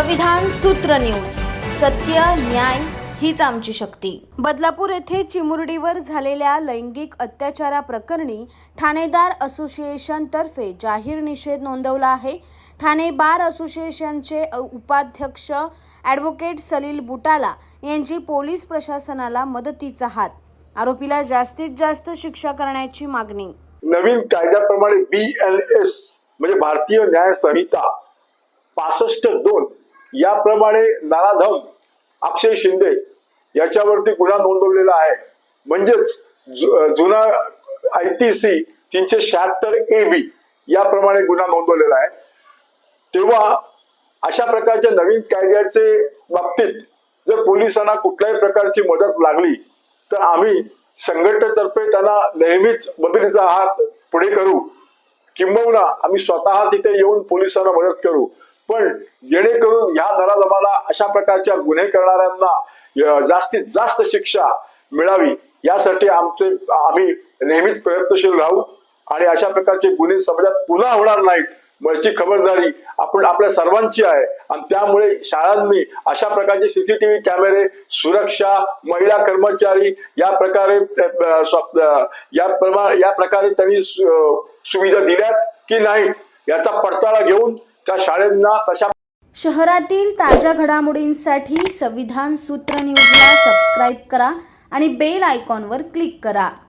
संविधान सूत्र न्यूज. सत्य न्याय हीच आमची शक्ती. बदलापूर येथे चिमुरडीवर झालेल्या लैंगिक अत्याचाराप्रकरणी ठाणेदार असोसिएशन तर्फे जाहीर निषेध नोंदवला आहे. ठाणे बार असोसिएशनचे उपाध्यक्ष ॲडव्होकेट सलील बुटाला यांची पोलीस प्रशासनाला मदतीचा हात. आरोपीला जास्तीत जास्त शिक्षा करण्याची मागणी. नवीन कायद्याप्रमाणे बी एल एस म्हणजे भारतीय न्याय संहिता पासष्ट दोन याप्रमाणे नानाधम अक्षय शिंदे याच्यावरती गुन्हा नोंदवलेला आहे. म्हणजेच जुना आय टी सी तीनशे शहात्तर ए बी याप्रमाणे गुन्हा नोंदवलेला आहे. तेव्हा अशा प्रकारच्या नवीन कायद्याचे बाबतीत जर पोलिसांना कुठल्याही प्रकारची मदत लागली तर आम्ही संघटनेतर्फे त्यांना नेहमीच मदतीचा हात पुढे करू. किंबहुना आम्ही स्वतः तिथे येऊन पोलिसांना मदत करू. पण जेणेकरून ह्या नराधमाला अशा प्रकारच्या गुन्हे करणाऱ्यांना जास्तीत जास्त शिक्षा मिळावी यासाठी आमचे आम्ही नेहमीच प्रयत्नशील राहू आणि अशा प्रकारचे गुन्हे समाजात पुन्हा होणार नाहीत याची खबरदारी आपण आपल्या सर्वांची आहे. आणि त्यामुळे शाळांनी अशा प्रकारचे सीसीटीव्ही कॅमेरे सुरक्षा महिला कर्मचारी या प्रकारे या प्रमा या प्रकारे त्यांनी सुविधा दिल्यात की नाहीत याचा पडताळा घेऊन त्या शाळांना तशा शहरातील ताज्या घडामोडींसाठी संविधान सूत्र न्यूजला सबस्क्राईब करा आणि बेल आयकॉनवर क्लिक करा.